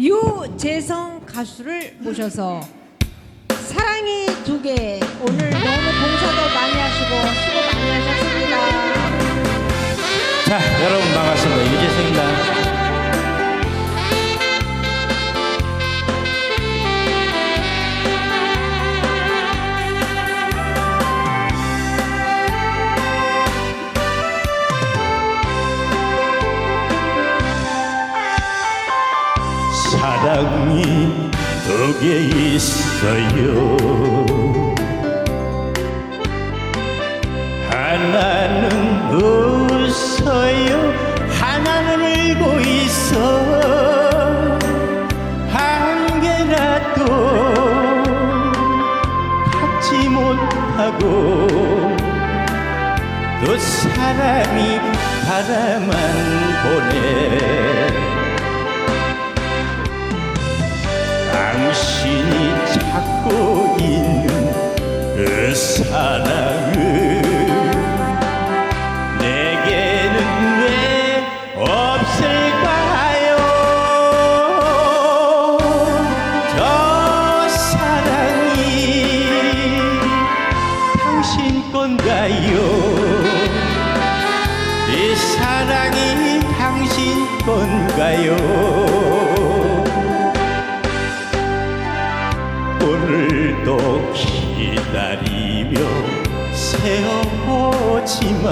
유재성 가수를 모셔서 사랑이 두 개. 오늘 너무 봉사도 많이 하시고 사랑이 두개 있어요. 하나는 웃어요. 하나는 울고 있어. 한 개라도 갖지 못하고 또 사람이 바라만 보내 건가요? 이 사랑이 당신 건가요? 오늘도 기다리며 세어보지만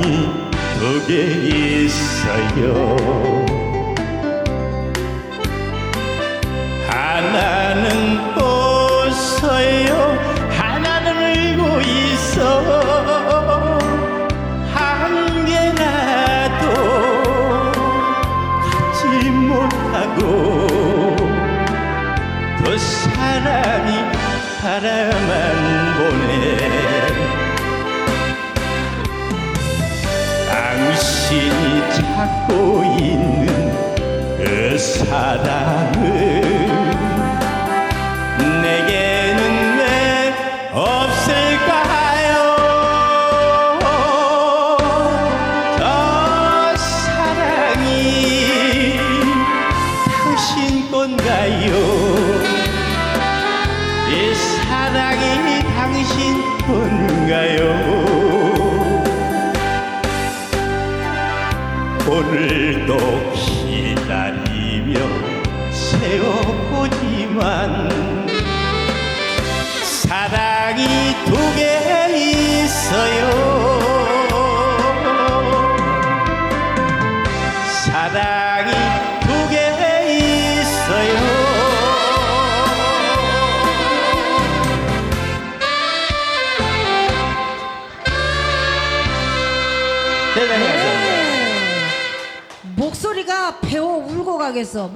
사랑이 두 개 있어요. 하나는 웃어요. 하나는 울고 있어. 한 개라도 갖지 못하고 또 사람이 바라만 보내 당신이 찾고 있는 그 사랑을 내게는 왜 없을까요? 저 사랑이 당신 건가요? 오늘도 기다리며 세워보지만 사랑이 두 개 있어요. 사랑이 두 개 있어요. 대단히 목소리가 배워 울고 가겠어.